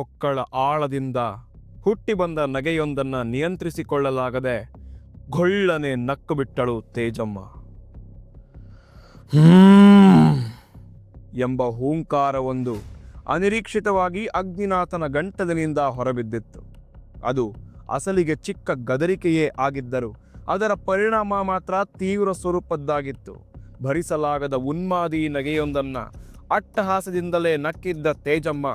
ಹೊಕ್ಕಳ ಆಳದಿಂದ ಹುಟ್ಟಿ ಬಂದ ನಗೆಯೊಂದನ್ನ ನಿಯಂತ್ರಿಸಿಕೊಳ್ಳಲಾಗದೆ ಗೊಳ್ಳನೆ ನಕ್ಕು ಬಿಟ್ಟಳು ತೇಜಮ್ಮ ಎಂಬ ಹೂಂಕಾರವೊಂದು ಅನಿರೀಕ್ಷಿತವಾಗಿ ಅಗ್ನಿನಾಥನ ಗಂಟಲಿನಿಂದ ಹೊರಬಿದ್ದಿತ್ತು. ಅದು ಅಸಲಿಗೆ ಚಿಕ್ಕ ಗದರಿಕೆಯೇ ಆಗಿದ್ದರು ಅದರ ಪರಿಣಾಮ ಮಾತ್ರ ತೀವ್ರ ಸ್ವರೂಪದ್ದಾಗಿತ್ತು. ಭರಿಸಲಾಗದ ಉನ್ಮಾದಿ ನಗೆಯೊಂದನ್ನು ಅಟ್ಟಹಾಸದಿಂದಲೇ ನಕ್ಕಿದ್ದ ತೇಜಮ್ಮ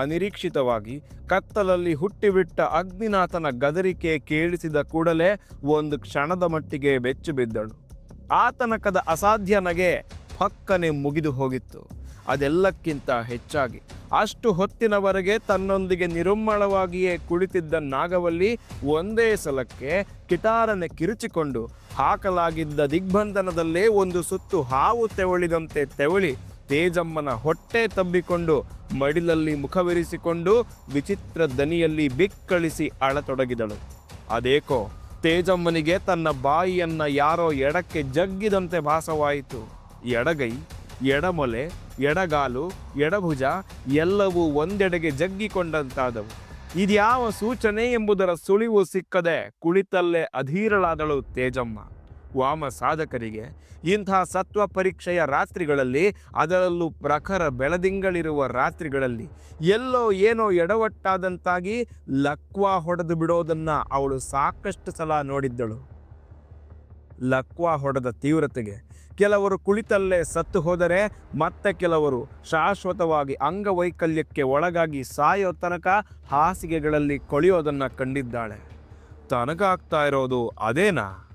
ಅನಿರೀಕ್ಷಿತವಾಗಿ ಕತ್ತಲಲ್ಲಿ ಹುಟ್ಟಿಬಿಟ್ಟ ಅಗ್ನಿನಾಥನ ಗದರಿಕೆ ಕೇಳಿಸಿದ ಕೂಡಲೇ ಒಂದು ಕ್ಷಣದ ಮಟ್ಟಿಗೆ ಬೆಚ್ಚು ಬಿದ್ದಳು. ಆತನಕದ ಅಸಾಧ್ಯ ನಗೆ ಪಕ್ಕನೆ ಮುಗಿದು ಹೋಗಿತ್ತು. ಅದೆಲ್ಲಕ್ಕಿಂತ ಹೆಚ್ಚಾಗಿ ಅಷ್ಟು ಹೊತ್ತಿನವರೆಗೆ ತನ್ನೊಂದಿಗೆ ನಿರುಮ್ಮಳವಾಗಿಯೇ ಕುಳಿತಿದ್ದ ನಾಗವಲ್ಲಿ ಒಂದೇ ಸಲಕ್ಕೆ ಕಿಟಾರನೆ ಕಿರುಚಿಕೊಂಡು ಹಾಕಲಾಗಿದ್ದ ದಿಗ್ಬಂಧನದಲ್ಲೇ ಒಂದು ಸುತ್ತು ಹಾವು ತೆವಳಿದಂತೆ ತೆವಳಿ ತೇಜಮ್ಮನ ಹೊಟ್ಟೆ ತಬ್ಬಿಕೊಂಡು ಮಡಿಲಲ್ಲಿ ಮುಖವಿರಿಸಿಕೊಂಡು ವಿಚಿತ್ರ ದನಿಯಲ್ಲಿ ಬಿಕ್ಕಳಿಸಿ ಅಳತೊಡಗಿದಳು. ಅದೇಕೋ ತೇಜಮ್ಮನಿಗೆ ತನ್ನ ಬಾಯಿಯನ್ನ ಯಾರೋ ಎಡಕ್ಕೆ ಜಗ್ಗಿದಂತೆ ಭಾಸವಾಯಿತು. ಎಡಗೈ, ಎಡಮೊಲೆ, ಎಡಗಾಲು, ಎಡಭುಜ ಎಲ್ಲವೂ ಒಂದೆಡೆಗೆ ಜಗ್ಗಿಕೊಂಡಂತಾದವು. ಇದ್ಯಾವ ಸೂಚನೆ ಎಂಬುದರ ಸುಳಿವು ಸಿಕ್ಕದೆ ಕುಳಿತಲ್ಲೇ ಅಧೀರಳಾದಳು ತೇಜಮ್ಮ. ವಾಮ ಸಾಧಕರಿಗೆ ಇಂಥ ಸತ್ವ ಪರೀಕ್ಷೆಯ ರಾತ್ರಿಗಳಲ್ಲಿ, ಅದರಲ್ಲೂ ಪ್ರಖರ ಬೆಳದಿಂಗಳಿರುವ ರಾತ್ರಿಗಳಲ್ಲಿ ಎಲ್ಲೋ ಏನೋ ಎಡವಟ್ಟಾದಂತಾಗಿ ಲಕ್ವಾ ಹೊಡೆದು ಬಿಡೋದನ್ನು ಅವಳು ಸಾಕಷ್ಟು ಸಲ ನೋಡಿದ್ದಳು. ಲಕ್ವಾ ಹೊಡೆದ ತೀವ್ರತೆಗೆ ಕೆಲವರು ಕುಳಿತಲ್ಲೇ ಸತ್ತು ಹೋದರೆ ಮತ್ತೆ ಕೆಲವರು ಶಾಶ್ವತವಾಗಿ ಅಂಗವೈಕಲ್ಯಕ್ಕೆ ಒಳಗಾಗಿ ಸಾಯೋ ತನಕ ಹಾಸಿಗೆಗಳಲ್ಲಿ ಕೊಳೆಯೋದನ್ನು ಕಂಡಿದ್ದಾಳೆ. ತನಗಾಗ್ತಾ ಇರೋದು ಅದೇನಾ?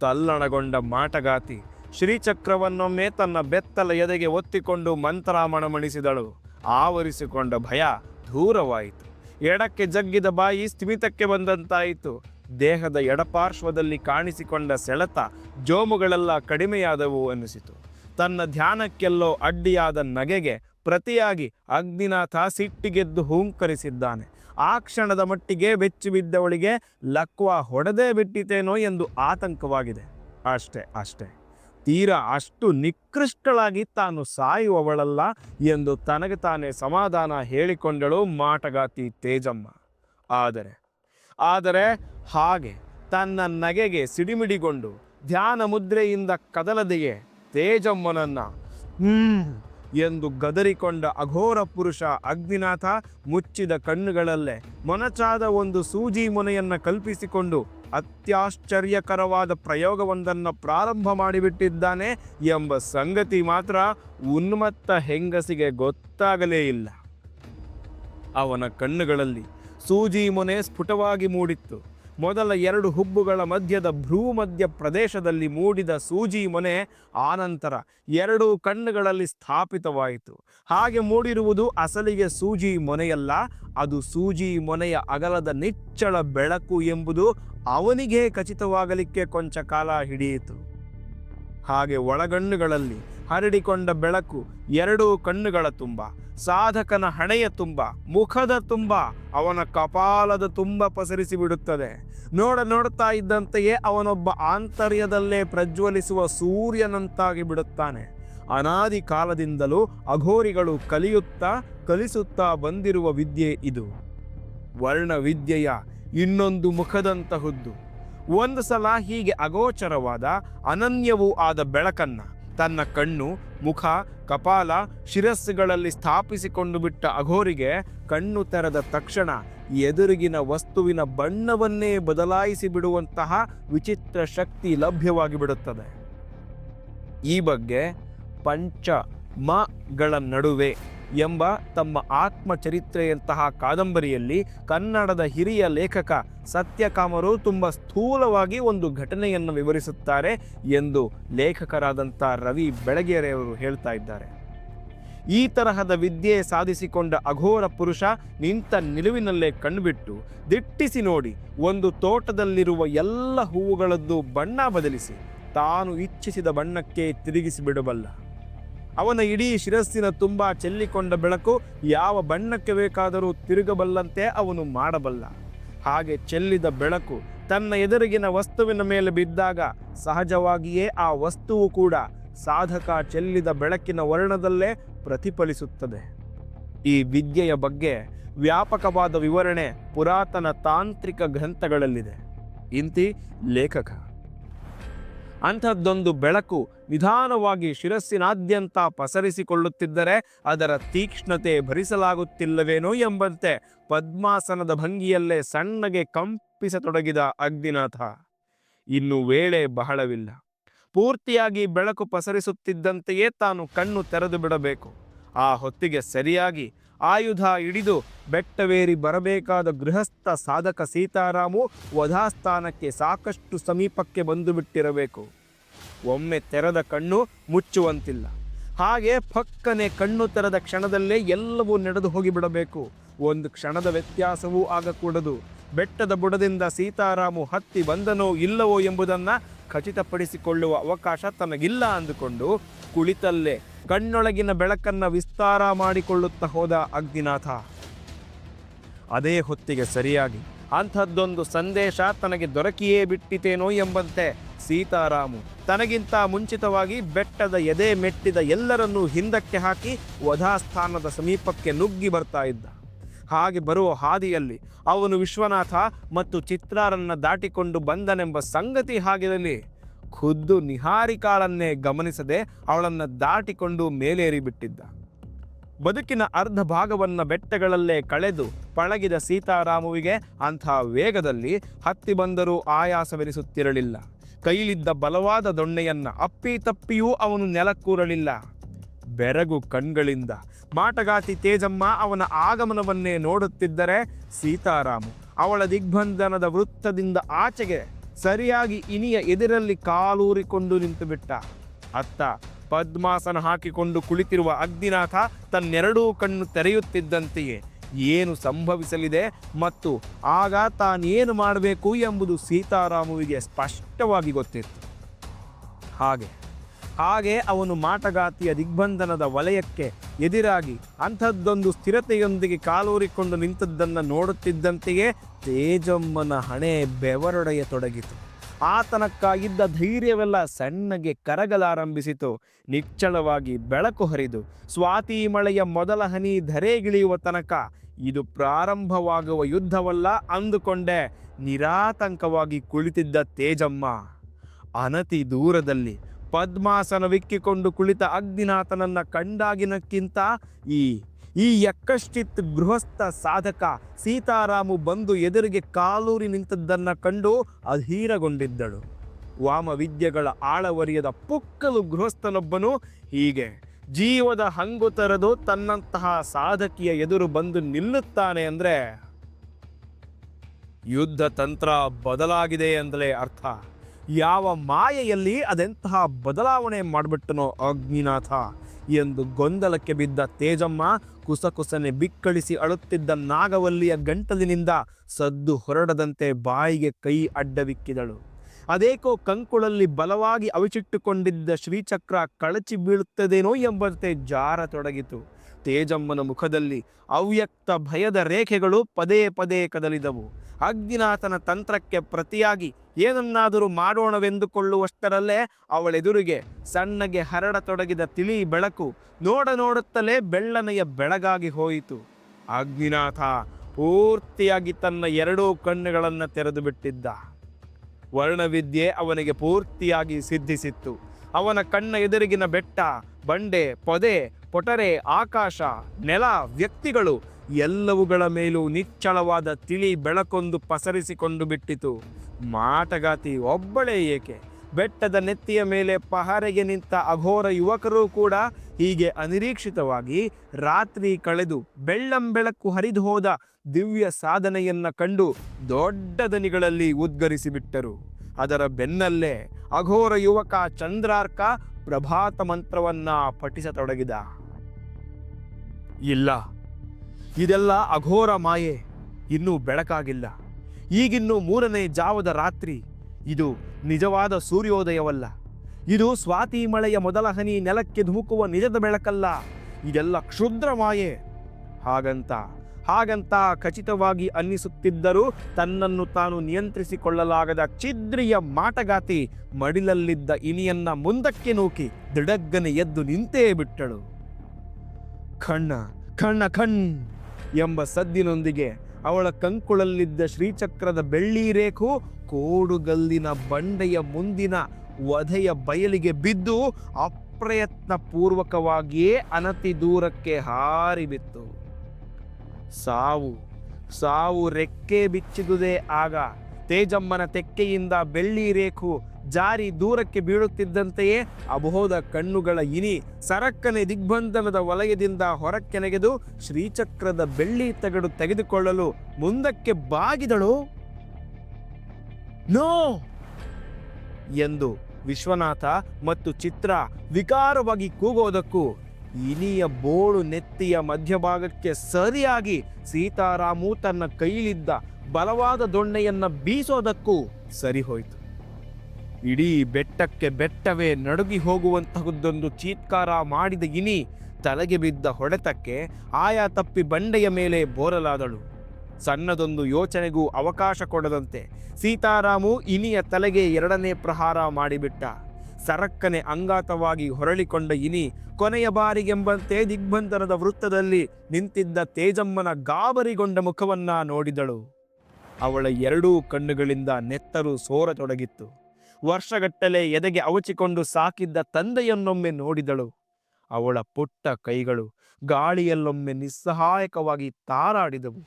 ತಲ್ಲಣಗೊಂಡ ಮಾಟಗಾತಿ ಶ್ರೀಚಕ್ರವನ್ನೊಮ್ಮೆ ತನ್ನ ಬೆತ್ತಲ ಎದೆಗೆ ಒತ್ತಿಕೊಂಡು ಮಂತ್ರಾಮಣಮಣಿಸಿದಳು ಆವರಿಸಿಕೊಂಡ ಭಯ ದೂರವಾಯಿತು. ಎಡಕ್ಕೆ ಜಗ್ಗಿದ ಬಾಯಿ ಸ್ಥಿಮಿತಕ್ಕೆ ಬಂದಂತಾಯಿತು. ದೇಹದ ಎಡಪಾರ್ಶ್ವದಲ್ಲಿ ಕಾಣಿಸಿಕೊಂಡ ಸೆಳೆತ ಜೋಮುಗಳೆಲ್ಲ ಕಡಿಮೆಯಾದವು ಅನ್ನಿಸಿತು. ತನ್ನ ಧ್ಯಾನಕ್ಕೆಲ್ಲೋ ಅಡ್ಡಿಯಾದ ನಗೆಗೆ ಪ್ರತಿಯಾಗಿ ಅಗ್ನಿನಾಥ ಸಿಟ್ಟಿಗೆದ್ದು ಹೂಂಕರಿಸಿದ್ದಾನೆ. ಆ ಕ್ಷಣದ ಮಟ್ಟಿಗೆ ಬೆಚ್ಚಿ ಬಿದ್ದವಳಿಗೆ ಲಕ್ವ ಹೊಡೆದೇ ಬಿಟ್ಟಿತೇನೋ ಎಂದು ಆತಂಕವಾಗಿದೆ. ಅಷ್ಟೇ ಅಷ್ಟೇ. ತೀರಾ ಅಷ್ಟು ನಿಕೃಷ್ಟಳಾಗಿ ತಾನು ಸಾಯುವವಳಲ್ಲ ಎಂದು ತನಗೆ ತಾನೇ ಸಮಾಧಾನ ಹೇಳಿಕೊಂಡಳು ಮಾಟಗಾತಿ ತೇಜಮ್ಮ. ಆದರೆ ಆದರೆ ಹಾಗೆ ತನ್ನ ನಗೆಗೆ ಸಿಡಿಮಿಡಿಗೊಂಡು ಧ್ಯಾನ ಮುದ್ರೆಯಿಂದ ಕದಲದೆಯೇ ತೇಜಮ್ಮನನ್ನ. ಎಂದು ಗದರಿಕೊಂಡ ಅಘೋರ ಪುರುಷ ಅಗ್ನಿನಾಥ ಮುಚ್ಚಿದ ಕಣ್ಣುಗಳಲ್ಲೇ ಮೊನಚಾದ ಒಂದು ಸೂಜಿ ಮೊನೆಯನ್ನು ಕಲ್ಪಿಸಿಕೊಂಡು ಅತ್ಯಾಶ್ಚರ್ಯಕರವಾದ ಪ್ರಯೋಗವೊಂದನ್ನು ಪ್ರಾರಂಭ ಮಾಡಿಬಿಟ್ಟಿದ್ದಾನೆ ಎಂಬ ಸಂಗತಿ ಮಾತ್ರ ಉನ್ಮತ್ತ ಹೆಂಗಸಿಗೆ ಗೊತ್ತಾಗಲೇ ಇಲ್ಲ. ಅವನ ಕಣ್ಣುಗಳಲ್ಲಿ ಸೂಜಿ ಮೊನೆ ಸ್ಫುಟವಾಗಿ ಮೂಡಿತ್ತು. ಮೊದಲ ಎರಡು ಹುಬ್ಬುಗಳ ಮಧ್ಯದ ಭ್ರೂಮಧ್ಯ ಪ್ರದೇಶದಲ್ಲಿ ಮೂಡಿದ ಸೂಜಿ ಮೊನೆ ಆನಂತರ ಎರಡು ಕಣ್ಣುಗಳಲ್ಲಿ ಸ್ಥಾಪಿತವಾಯಿತು. ಹಾಗೆ ಮೂಡಿರುವುದು ಅಸಲಿಗೆ ಸೂಜಿ ಮೊನೆಯಲ್ಲ, ಅದು ಸೂಜಿ ಮೊನೆಯ ಅಗಲದ ನಿಚ್ಚಳ ಬೆಳಕು ಎಂಬುದು ಅವನಿಗೆ ಖಚಿತವಾಗಲಿಕ್ಕೆ ಕೊಂಚ ಕಾಲ ಹಿಡಿಯಿತು. ಹಾಗೆ ಒಳಗಣ್ಣುಗಳಲ್ಲಿ ಹರಡಿಕೊಂಡ ಬೆಳಕು ಎರಡೂ ಕಣ್ಣುಗಳ ತುಂಬ. ಸಾಧಕನ ಹಣೆಯ ತುಂಬ, ಮುಖದ ತುಂಬ, ಅವನ ಕಪಾಲದ ತುಂಬ ಪಸರಿಸಿ ಬಿಡುತ್ತದೆ. ನೋಡ ನೋಡ್ತಾ ಇದ್ದಂತೆಯೇ ಅವನೊಬ್ಬ ಆಂತರ್ಯದಲ್ಲೇ ಪ್ರಜ್ವಲಿಸುವ ಸೂರ್ಯನಂತಾಗಿ ಬಿಡುತ್ತಾನೆ. ಅನಾದಿ ಕಾಲದಿಂದಲೂ ಅಘೋರಿಗಳು ಕಲಿಯುತ್ತಾ ಕಲಿಸುತ್ತಾ ಬಂದಿರುವ ವಿದ್ಯೆ ಇದು. ವರ್ಣ ವಿದ್ಯೆಯ ಇನ್ನೊಂದು ಮುಖದಂತಹುದ್ದು. ಒಂದು ಸಲ ಹೀಗೆ ಅಗೋಚರವಾದ ಅನನ್ಯವೂ ಆದ ಬೆಳಕನ್ನ ತನ್ನ ಕಣ್ಣು, ಮುಖ, ಕಪಾಲ, ಶಿರಸ್ಸುಗಳಲ್ಲಿ ಸ್ಥಾಪಿಸಿಕೊಂಡು ಬಿಟ್ಟ ಅಘೋರಿಗೆ ಕಣ್ಣು ತೆರೆದ ತಕ್ಷಣ ಎದುರಿಗಿನ ವಸ್ತುವಿನ ಬಣ್ಣವನ್ನೇ ಬದಲಾಯಿಸಿ ಬಿಡುವಂತಹ ವಿಚಿತ್ರ ಶಕ್ತಿ ಲಭ್ಯವಾಗಿ ಬಿಡುತ್ತದೆ ಈ ಬಗ್ಗೆ ಪಂಚ ಮಗಳ ನಡುವೆ ಎಂಬ ತಮ್ಮ ಆತ್ಮಚರಿತ್ರೆಯಂತಹ ಕಾದಂಬರಿಯಲ್ಲಿ ಕನ್ನಡದ ಹಿರಿಯ ಲೇಖಕ ಸತ್ಯಕಾಮರು ತುಂಬ ಸ್ಥೂಲವಾಗಿ ಒಂದು ಘಟನೆಯನ್ನು ವಿವರಿಸುತ್ತಾರೆ ಎಂದು ಲೇಖಕರಾದಂಥ ರವಿ ಬೆಳಗೆರೆಯವರು ಹೇಳ್ತಾ ಇದ್ದಾರೆ. ಈ ತರಹದ ವಿದ್ಯೆ ಸಾಧಿಸಿಕೊಂಡ ಅಘೋರ ಪುರುಷ ನಿಂತ ನಿಲುವಿನಲ್ಲೇ ಕಣ್ಬಿಟ್ಟು ದಿಟ್ಟಿಸಿ ನೋಡಿ ಒಂದು ತೋಟದಲ್ಲಿರುವ ಎಲ್ಲ ಹೂವುಗಳದ್ದು ಬಣ್ಣ ಬದಲಿಸಿ ತಾನು ಇಚ್ಛಿಸಿದ ಬಣ್ಣಕ್ಕೆ ತಿರುಗಿಸಿ ಬಿಡಬಲ್ಲ ಅವನ ಇಡೀ ಶಿರಸ್ಸಿನ ತುಂಬ ಚೆಲ್ಲಿಕೊಂಡ ಬೆಳಕು ಯಾವ ಬಣ್ಣಕ್ಕೆ ಬೇಕಾದರೂ ತಿರುಗಬಲ್ಲಂತೆ ಅವನು ಮಾಡಬಲ್ಲ. ಹಾಗೆ ಚೆಲ್ಲಿದ ಬೆಳಕು ತನ್ನ ಎದುರಿಗಿನ ವಸ್ತುವಿನ ಮೇಲೆ ಬಿದ್ದಾಗ ಸಹಜವಾಗಿಯೇ ಆ ವಸ್ತುವು ಕೂಡ ಸಾಧಕ ಚೆಲ್ಲಿದ ಬೆಳಕಿನ ವರ್ಣದಲ್ಲೇ ಪ್ರತಿಫಲಿಸುತ್ತದೆ. ಈ ವಿದ್ಯೆಯ ಬಗ್ಗೆ ವ್ಯಾಪಕವಾದ ವಿವರಣೆ ಪುರಾತನ ತಾಂತ್ರಿಕ ಗ್ರಂಥಗಳಲ್ಲಿದೆ. ಇಂತಿ ಲೇಖಕ ಅಂಥದ್ದೊಂದು ಬೆಳಕು ನಿಧಾನವಾಗಿ ಶಿರಸ್ಸಿನಾದ್ಯಂತ ಪಸರಿಸಿಕೊಳ್ಳುತ್ತಿದ್ದರೆ ಅದರ ತೀಕ್ಷ್ಣತೆ ಭರಿಸಲಾಗುತ್ತಿಲ್ಲವೇನೋ ಎಂಬಂತೆ ಪದ್ಮಾಸನದ ಭಂಗಿಯಲ್ಲೇ ಸಣ್ಣಗೆ ಕಂಪಿಸತೊಡಗಿದ ಅಗ್ನಿನಾಥ. ಇನ್ನು ವೇಳೆ ಬಹಳವಿಲ್ಲ. ಪೂರ್ತಿಯಾಗಿ ಬೆಳಕು ಪಸರಿಸುತ್ತಿದ್ದಂತೆಯೇ ತಾನು ಕಣ್ಣು ತೆರೆದು ಬಿಡಬೇಕು. ಆ ಹೊತ್ತಿಗೆ ಸರಿಯಾಗಿ ಆಯುಧ ಹಿಡಿದು ಬೆಟ್ಟವೇರಿ ಬರಬೇಕಾದ ಗೃಹಸ್ಥ ಸಾಧಕ ಸೀತಾರಾಮು ವಧಾಸ್ಥಾನಕ್ಕೆ ಸಾಕಷ್ಟು ಸಮೀಪಕ್ಕೆ ಬಂದು ಬಿಟ್ಟಿರಬೇಕು ಒಮ್ಮೆ ತೆರೆದ ಕಣ್ಣು ಮುಚ್ಚುವಂತಿಲ್ಲ. ಹಾಗೆ ಪಕ್ಕನೆ ಕಣ್ಣು ತೆರೆದ ಕ್ಷಣದಲ್ಲೇ ಎಲ್ಲವೂ ನಡೆದು ಹೋಗಿಬಿಡಬೇಕು. ಒಂದು ಕ್ಷಣದ ವ್ಯತ್ಯಾಸವೂ ಆಗಕೂಡದು. ಬೆಟ್ಟದ ಬುಡದಿಂದ ಸೀತಾರಾಮು ಹತ್ತಿ ಬಂದನೋ ಇಲ್ಲವೋ ಎಂಬುದನ್ನು ಖಚಿತಪಡಿಸಿಕೊಳ್ಳುವ ಅವಕಾಶ ತನಗಿಲ್ಲ ಅಂದುಕೊಂಡು ಕುಳಿತಲ್ಲೇ ಕಣ್ಣೊಳಗಿನ ಬೆಳಕನ್ನು ವಿಸ್ತಾರ ಮಾಡಿಕೊಳ್ಳುತ್ತಾ ಹೋದ ಅಗ್ನಿನಾಥ. ಅದೇ ಹೊತ್ತಿಗೆ ಸರಿಯಾಗಿ ಅಂಥದ್ದೊಂದು ಸಂದೇಶ ತನಗೆ ದೊರಕಿಯೇ ಬಿಟ್ಟಿತೇನೋ ಎಂಬಂತೆ ಸೀತಾರಾಮು ತನಗಿಂತ ಮುಂಚಿತವಾಗಿ ಬೆಟ್ಟದ ಎದೆ ಮೆಟ್ಟಿದ ಎಲ್ಲರನ್ನೂ ಹಿಂದಕ್ಕೆ ಹಾಕಿ ವಧಾಸ್ಥಾನದ ಸಮೀಪಕ್ಕೆ ನುಗ್ಗಿ ಬರ್ತಾ ಇದ್ದ. ಹಾಗೆ ಬರುವ ಹಾದಿಯಲ್ಲಿ ಅವನು ವಿಶ್ವನಾಥ ಮತ್ತು ಚಿತ್ರಾರನ್ನ ದಾಟಿಕೊಂಡು ಬಂದನೆಂಬ ಸಂಗತಿ ಹಾಗಿರಲಿ. ಖುದ್ದು ನಿಹಾರಿಕಾಳನ್ನೇ ಗಮನಿಸದೆ ಅವಳನ್ನು ದಾಟಿಕೊಂಡು ಮೇಲೇರಿ ಬಿಟ್ಟಿದ್ದ. ಬದುಕಿನ ಅರ್ಧ ಭಾಗವನ್ನು ಬೆಟ್ಟಗಳಲ್ಲೇ ಕಳೆದು ಪಳಗಿದ ಸೀತಾರಾಮುವಿಗೆ ಅಂಥ ವೇಗದಲ್ಲಿ ಹತ್ತಿ ಬಂದರೂ ಆಯಾಸವೆನಿಸುತ್ತಿರಲಿಲ್ಲ. ಕೈಲಿದ್ದ ಬಲವಾದ ದೊಣ್ಣೆಯನ್ನು ಅಪ್ಪಿ ತಪ್ಪಿಯೂ ಅವನು ನೆಲಕ್ಕೂರಲಿಲ್ಲ. ಬೆರಗು ಕಣ್ಗಳಿಂದ ಮಾಟಗಾತಿ ತೇಜಮ್ಮ ಅವನ ಆಗಮನವನ್ನೇ ನೋಡುತ್ತಿದ್ದರೆ ಸೀತಾರಾಮು ಅವಳ ದಿಗ್ಬಂಧನದ ವೃತ್ತದಿಂದ ಆಚೆಗೆ ಸರಿಯಾಗಿ ಇನಿಯ ಎದುರಲ್ಲಿ ಕಾಲೂರಿಕೊಂಡು ನಿಂತು ಬಿಟ್ಟ. ಅತ್ತ ಪದ್ಮಾಸನ ಹಾಕಿಕೊಂಡು ಕುಳಿತಿರುವ ಅಗ್ನಿನಾಥ ತನ್ನೆರಡೂ ಕಣ್ಣು ತೆರೆಯುತ್ತಿದ್ದಂತೆಯೇ ಏನು ಸಂಭವಿಸಲಿದೆ ಮತ್ತು ಆಗ ತಾನೇನು ಮಾಡಬೇಕು ಎಂಬುದು ಸೀತಾರಾಮುವಿಗೆ ಸ್ಪಷ್ಟವಾಗಿ ಗೊತ್ತಿತ್ತು. ಹಾಗೆ ಹಾಗೆ ಅವನು ಮಾಟಗಾತಿಯ ದಿಗ್ಬಂಧನದ ವಲಯಕ್ಕೆ ಎದಿರಾಗಿ ಅಂಥದ್ದೊಂದು ಸ್ಥಿರತೆಯೊಂದಿಗೆ ಕಾಲೂರಿಕೊಂಡು ನಿಂತದ್ದನ್ನು ನೋಡುತ್ತಿದ್ದಂತೆಯೇ ತೇಜಮ್ಮನ ಹಣೆ ಬೆವರೊಡೆಯತೊಡಗಿತು ಆತನಕ್ಕಾಗಿದ್ದ ಧೈರ್ಯವೆಲ್ಲ ಸಣ್ಣಗೆ ಕರಗಲಾರಂಭಿಸಿತು. ನಿಚ್ಚಳವಾಗಿ ಬೆಳಕು ಹರಿದು ಸ್ವಾತಿ ಮಳೆಯ ಮೊದಲ ಹನಿ ಧರೆಗಿಳಿಯುವ ತನಕ ಇದು ಪ್ರಾರಂಭವಾಗುವ ಯುದ್ಧವಲ್ಲ ಅಂದುಕೊಂಡೆ ನಿರಾತಂಕವಾಗಿ ಕುಳಿತಿದ್ದ ತೇಜಮ್ಮ. ಅನತಿ ದೂರದಲ್ಲಿ ಪದ್ಮಾಸನವಿಕ್ಕಿಕೊಂಡು ಕುಳಿತ ಅಗ್ನಿನಾಥನನ್ನ ಕಂಡಾಗಿನಕ್ಕಿಂತ ಈ ಈ ಯಕ್ಕಶ್ಚಿತ್ ಗೃಹಸ್ಥ ಸಾಧಕ ಸೀತಾರಾಮು ಬಂದು ಎದುರಿಗೆ ಕಾಲೂರಿ ನಿಂತದ್ದನ್ನು ಕಂಡು ಅಧೀರಗೊಂಡಿದ್ದಳು. ವಾಮವಿದ್ಯೆಗಳ ಆಳವರಿಯದ ಪುಕ್ಕಲು ಗೃಹಸ್ಥನೊಬ್ಬನು ಹೀಗೆ ಜೀವದ ಹಂಗು ತರದು ತನ್ನಂತಹ ಸಾಧಕಿಯ ಎದುರು ಬಂದು ನಿಲ್ಲುತ್ತಾನೆ ಅಂದ್ರೆ ಯುದ್ಧ ತಂತ್ರ ಬದಲಾಗಿದೆ ಎಂದಲೇ ಅರ್ಥ. ಯಾವ ಮಾಯೆಯಲ್ಲಿ ಅದೆಂತಹ ಬದಲಾವಣೆ ಮಾಡಿಬಿಟ್ಟನೋ ಅಗ್ನಿನಾಥ. ಎಂದು ಗೊಂದಲಕ್ಕೆ ಬಿದ್ದ ತೇಜಮ್ಮ ಕುಸಕುಸನೆ ಬಿಕ್ಕಳಿಸಿ ಅಳುತ್ತಿದ್ದ ನಾಗವಲ್ಲಿಯ ಗಂಟಲಿನಿಂದ ಸದ್ದು ಹೊರಡದಂತೆ ಬಾಯಿಗೆ ಕೈ ಅಡ್ಡವಿಕ್ಕಿದಳು. ಅದೇಕೋ ಕಂಕುಳಲ್ಲಿ ಬಲವಾಗಿ ಅವಿಚಿಟ್ಟುಕೊಂಡಿದ್ದ ಶ್ರೀಚಕ್ರ ಕಳಚಿ ಬೀಳುತ್ತದೇನೋ ಎಂಬಂತೆ ಜಾರ ತೊಡಗಿತು. ತೇಜಮ್ಮನ ಮುಖದಲ್ಲಿ ಅವ್ಯಕ್ತ ಭಯದ ರೇಖೆಗಳು ಪದೇ ಪದೇ ಕದಲಿದವು. ಅಗ್ನಿನಾಥನ ತಂತ್ರಕ್ಕೆ ಪ್ರತಿಯಾಗಿ ಏನನ್ನಾದರೂ ಮಾಡೋಣವೆಂದುಕೊಳ್ಳುವಷ್ಟರಲ್ಲೇ ಅವಳೆದುರಿಗೆ ಸಣ್ಣಗೆ ಹರಡತೊಡಗಿದ ತಿಳಿ ಬೆಳಕು ನೋಡ ನೋಡುತ್ತಲೇ ಬೆಳ್ಳನೆಯ ಬೆಳಗಾಗಿ ಹೋಯಿತು. ಅಗ್ನಿನಾಥ ಪೂರ್ತಿಯಾಗಿ ತನ್ನ ಎರಡೂ ಕಣ್ಣುಗಳನ್ನು ತೆರೆದು ಬಿಟ್ಟಿದ್ದ. ವರ್ಣವಿದ್ಯೆ ಅವನಿಗೆ ಪೂರ್ತಿಯಾಗಿ ಸಿದ್ಧಿಸಿತ್ತು. ಅವನ ಕಣ್ಣ ಎದುರಿಗಿನ ಬೆಟ್ಟ, ಬಂಡೆ, ಪೊದೆ, ಪೊಟರೆ, ಆಕಾಶ, ನೆಲ, ವ್ಯಕ್ತಿಗಳು ಎಲ್ಲವುಗಳ ಮೇಲೂ ನಿಚ್ಚಳವಾದ ತಿಳಿ ಬೆಳಕೊಂದು ಪಸರಿಸಿಕೊಂಡು ಬಿಟ್ಟಿತು. ಮಾಟಗಾತಿ ಒಬ್ಬಳೇ ಏಕೆ? ಬೆಟ್ಟದ ನೆತ್ತಿಯ ಮೇಲೆ ಪಹರೆಗೆ ನಿಂತ ಅಘೋರ ಯುವಕರು ಕೂಡ ಹೀಗೆ ಅನಿರೀಕ್ಷಿತವಾಗಿ ರಾತ್ರಿ ಕಳೆದು ಬೆಳ್ಳಂಬೆಳಕು ಹರಿದು ಹೋದ ದಿವ್ಯ ಸಾಧನೆಯನ್ನು ಕಂಡು ದೊಡ್ಡ ದನಿಗಳಲ್ಲಿ ಉದ್ಗರಿಸಿಬಿಟ್ಟರು. ಅದರ ಬೆನ್ನಲ್ಲೇ ಅಘೋರ ಯುವಕ ಚಂದ್ರಾರ್ಕ ಪ್ರಭಾತ ಮಂತ್ರವನ್ನ ಪಠಿಸತೊಡಗಿದ. ಇಲ್ಲ ಇದೆಲ್ಲ ಅಘೋರ ಮಾಯೆ. ಇನ್ನೂ ಬೆಳಕಾಗಿಲ್ಲ. ಈಗಿನ್ನು ಮೂರನೇ ಜಾವದ ರಾತ್ರಿ. ಇದು ನಿಜವಾದ ಸೂರ್ಯೋದಯವಲ್ಲ. ಇದು ಸ್ವಾತಿ ಮಳೆಯ ಮೊದಲ ಹನಿ ನೆಲಕ್ಕೆ ಧುಮುಕುವ ನಿಜದ ಬೆಳಕಲ್ಲ. ಇದೆಲ್ಲ ಕ್ಷುದ್ರ ಮಾಯೆ. ಹಾಗಂತ ಹಾಗಂತ ಖಚಿತವಾಗಿ ಅನ್ನಿಸುತ್ತಿದ್ದರೂ ತನ್ನನ್ನು ತಾನು ನಿಯಂತ್ರಿಸಿಕೊಳ್ಳಲಾಗದ ಛಿದ್ರಿಯ ಮಾಟಗಾತಿ ಮಡಿಲಲ್ಲಿದ್ದ ಇನಿಯನ್ನ ಮುಂದಕ್ಕೆ ನೂಕಿ ದಿಡಗ್ಗನೆ ಎದ್ದು ನಿಂತೇ ಬಿಟ್ಟಳು. ಖಣ್ಣ ಖಣ್ಣ ಖಣ್ ಎಂಬ ಸದ್ದಿನೊಂದಿಗೆ ಅವಳ ಕಂಕುಳಲ್ಲಿದ್ದ ಶ್ರೀಚಕ್ರದ ಬೆಳ್ಳಿ ರೇಖು ಕೋಡುಗಲ್ಲಿನ ಬಂಡೆಯ ಮುಂದಿನ ವಧೆಯ ಬಯಲಿಗೆ ಬಿದ್ದು ಅಪ್ರಯತ್ನ ಪೂರ್ವಕವಾಗಿಯೇ ಅನತಿ ದೂರಕ್ಕೆ ಹಾರಿಬಿತ್ತು. ಸಾವು ಸಾವು ರೆಕ್ಕೆ ಬಿಚ್ಚಿದುದೇ ಆಗ ತೇಜಮ್ಮನ ತೆಕ್ಕೆಯಿಂದ ಬೆಳ್ಳಿ ರೇಖು ಜಾರಿ ದೂರಕ್ಕೆ ಬೀಳುತ್ತಿದ್ದಂತೆಯೇ ಅಬೋಧ ಕಣ್ಣುಗಳ ಇನಿ ಸರಕ್ಕನೆ ದಿಗ್ಬಂಧನದ ವಲಯದಿಂದ ಹೊರಕ್ಕೆ ನೆಗೆದು ಶ್ರೀಚಕ್ರದ ಬೆಳ್ಳಿ ತಗಡು ತೆಗೆದುಕೊಳ್ಳಲು ಮುಂದಕ್ಕೆ ಬಾಗಿದಳು? ನೋ! ಎಂದು ವಿಶ್ವನಾಥ ಮತ್ತು ಚಿತ್ರ ವಿಕಾರವಾಗಿ ಕೂಗೋದಕ್ಕೂ ಇನಿಯ ಬೋಳು ನೆತ್ತಿಯ ಮಧ್ಯಭಾಗಕ್ಕೆ ಸರಿಯಾಗಿ ಸೀತಾರಾಮು ತನ್ನ ಕೈಲಿದ್ದ ಬಲವಾದ ದೊಣ್ಣೆಯನ್ನ ಬೀಸೋದಕ್ಕೂ ಸರಿ ಹೋಯಿತು ಇಡೀ ಬೆಟ್ಟಕ್ಕೆ ಬೆಟ್ಟವೇ ನಡುಗಿ ಹೋಗುವಂತಹದ್ದೊಂದು ಚೀತ್ಕಾರ ಮಾಡಿದ ಇನಿ ತಲೆಗೆ ಬಿದ್ದ ಹೊಡೆತಕ್ಕೆ ಆಯಾ ತಪ್ಪಿ ಬಂಡೆಯ ಮೇಲೆ ಬೋರಲಾದಳು. ಸಣ್ಣದೊಂದು ಯೋಚನೆಗೂ ಅವಕಾಶ ಕೊಡದಂತೆ ಸೀತಾರಾಮು ಇನಿಯ ತಲೆಗೆ ಎರಡನೇ ಪ್ರಹಾರ ಮಾಡಿಬಿಟ್ಟ. ಸರಕ್ಕನೆ ಅಂಗಾತವಾಗಿ ಹೊರಳಿಕೊಂಡ ಇನಿ ಕೊನೆಯ ಬಾರಿಗೆಂಬಂತೆ ದಿಗ್ಬಂಧನದ ವೃತ್ತದಲ್ಲಿ ನಿಂತಿದ್ದ ತೇಜಮ್ಮನ ಗಾಬರಿಗೊಂಡ ಮುಖವನ್ನ ನೋಡಿದಳು. ಅವಳ ಎರಡೂ ಕಣ್ಣುಗಳಿಂದ ನೆತ್ತರು ಸೋರತೊಡಗಿತ್ತು. ವರ್ಷಗಟ್ಟಲೆ ಎದೆಗೆ ಅವಚಿಕೊಂಡು ಸಾಕಿದ್ದ ತಂದೆಯನ್ನೊಮ್ಮೆ ನೋಡಿದಳು. ಅವಳ ಪುಟ್ಟ ಕೈಗಳು ಗಾಳಿಯಲ್ಲೊಮ್ಮೆ ನಿಸ್ಸಹಾಯಕವಾಗಿ ತಾರಾಡಿದವು.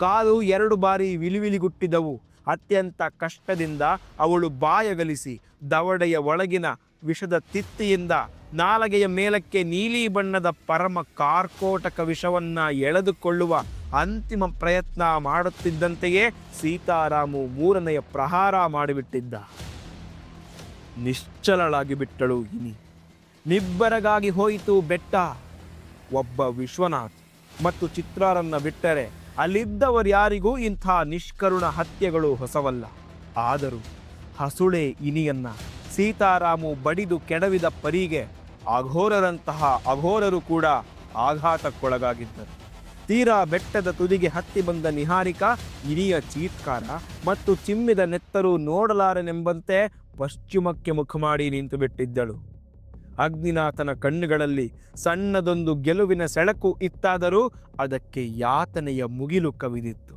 ಕಾಲು ಎರಡು ಬಾರಿ ವಿಲಿವಿಲಿಗುಟ್ಟಿದವು. ಅತ್ಯಂತ ಕಷ್ಟದಿಂದ ಅವಳು ಬಾಯಗಲಿಸಿ ದವಡೆಯ ಒಳಗಿನ ವಿಷದ ತಿತ್ತಿಯಿಂದ ನಾಲಗೆಯ ಮೇಲಕ್ಕೆ ನೀಲಿ ಬಣ್ಣದ ಪರಮ ಕಾರ್ಕೋಟಕ ವಿಷವನ್ನ ಎಳೆದುಕೊಳ್ಳುವ ಅಂತಿಮ ಪ್ರಯತ್ನ ಮಾಡುತ್ತಿದ್ದಂತೆಯೇ ಸೀತಾರಾಮು ಮೂರನೆಯ ಪ್ರಹಾರ ಮಾಡಿಬಿಟ್ಟಿದ್ದ. ನಿಶ್ಚಲಳಾಗಿ ಬಿಟ್ಟಳು ಇನಿ. ನಿಬ್ಬರಗಾಗಿ ಹೋಯಿತು ಬೆಟ್ಟ. ಒಬ್ಬ ವಿಶ್ವನಾಥ್ ಮತ್ತು ಚಿತ್ರಾರನ್ನ ಬಿಟ್ಟರೆ ಅಲ್ಲಿದ್ದವರ್ಯಾರಿಗೂ ಇಂಥ ನಿಷ್ಕರುಣ ಹತ್ಯೆಗಳು ಹೊಸವಲ್ಲ. ಆದರೂ ಹಸುಳೆ ಇನಿಯನ್ನ ಸೀತಾರಾಮು ಬಡಿದು ಕೆಡವಿದ ಪರಿಗೆ ಅಘೋರರಂತಹ ಅಘೋರರು ಕೂಡ ಆಘಾತಕ್ಕೊಳಗಾಗಿದ್ದರು. ತೀರಾ ಬೆಟ್ಟದ ತುದಿಗೆ ಹತ್ತಿ ಬಂದ ನಿಹಾರಿಕ, ಹಿರಿಯ ಚೀತ್ಕಾರ ಮತ್ತು ಚಿಮ್ಮಿದ ನೆತ್ತರು ನೋಡಲಾರನೆಂಬಂತೆ ಪಶ್ಚಿಮಕ್ಕೆ ಮುಖ ಮಾಡಿ ನಿಂತು ಬಿಟ್ಟಿದ್ದಳು ಅಗ್ನಿನಾಥನ ಕಣ್ಣುಗಳಲ್ಲಿ ಸಣ್ಣದೊಂದು ಗೆಲುವಿನ ಸೆಳಕು ಇತ್ತಾದರೂ ಅದಕ್ಕೆ ಯಾತನೆಯ ಮುಗಿಲು ಕವಿದಿತ್ತು.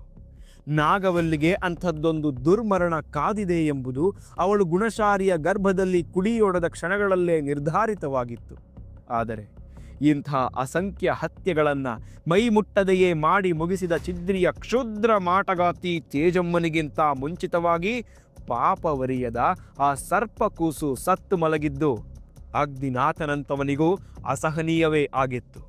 ನಾಗವಲ್ಲಿಗೆ ಅಂಥದ್ದೊಂದು ದುರ್ಮರಣ ಕಾದಿದೆ ಎಂಬುದು ಅವಳು ಗುಣಶಾರಿಯ ಗರ್ಭದಲ್ಲಿ ಕುಡಿಯೊಡೆದ ಕ್ಷಣಗಳಲ್ಲೇ ನಿರ್ಧಾರಿತವಾಗಿತ್ತು. ಆದರೆ ಇಂಥ ಅಸಂಖ್ಯ ಹತ್ಯೆಗಳನ್ನು ಮೈ ಮುಟ್ಟದೆಯೇ ಮಾಡಿ ಮುಗಿಸಿದ ಚಿದ್ರಿಯ ಕ್ಷುದ್ರ ಮಾಟಗಾತಿ ತೇಜಮ್ಮನಿಗಿಂತ ಮುಂಚಿತವಾಗಿ ಪಾಪವರಿಯದ ಆ ಸರ್ಪ ಕೂಸು ಸತ್ತು ಮಲಗಿದ್ದು ಅಗ್ನಿನಾಥನಂತವನಿಗೂ ಅಸಹನೀಯವೇ ಆಗಿತ್ತು.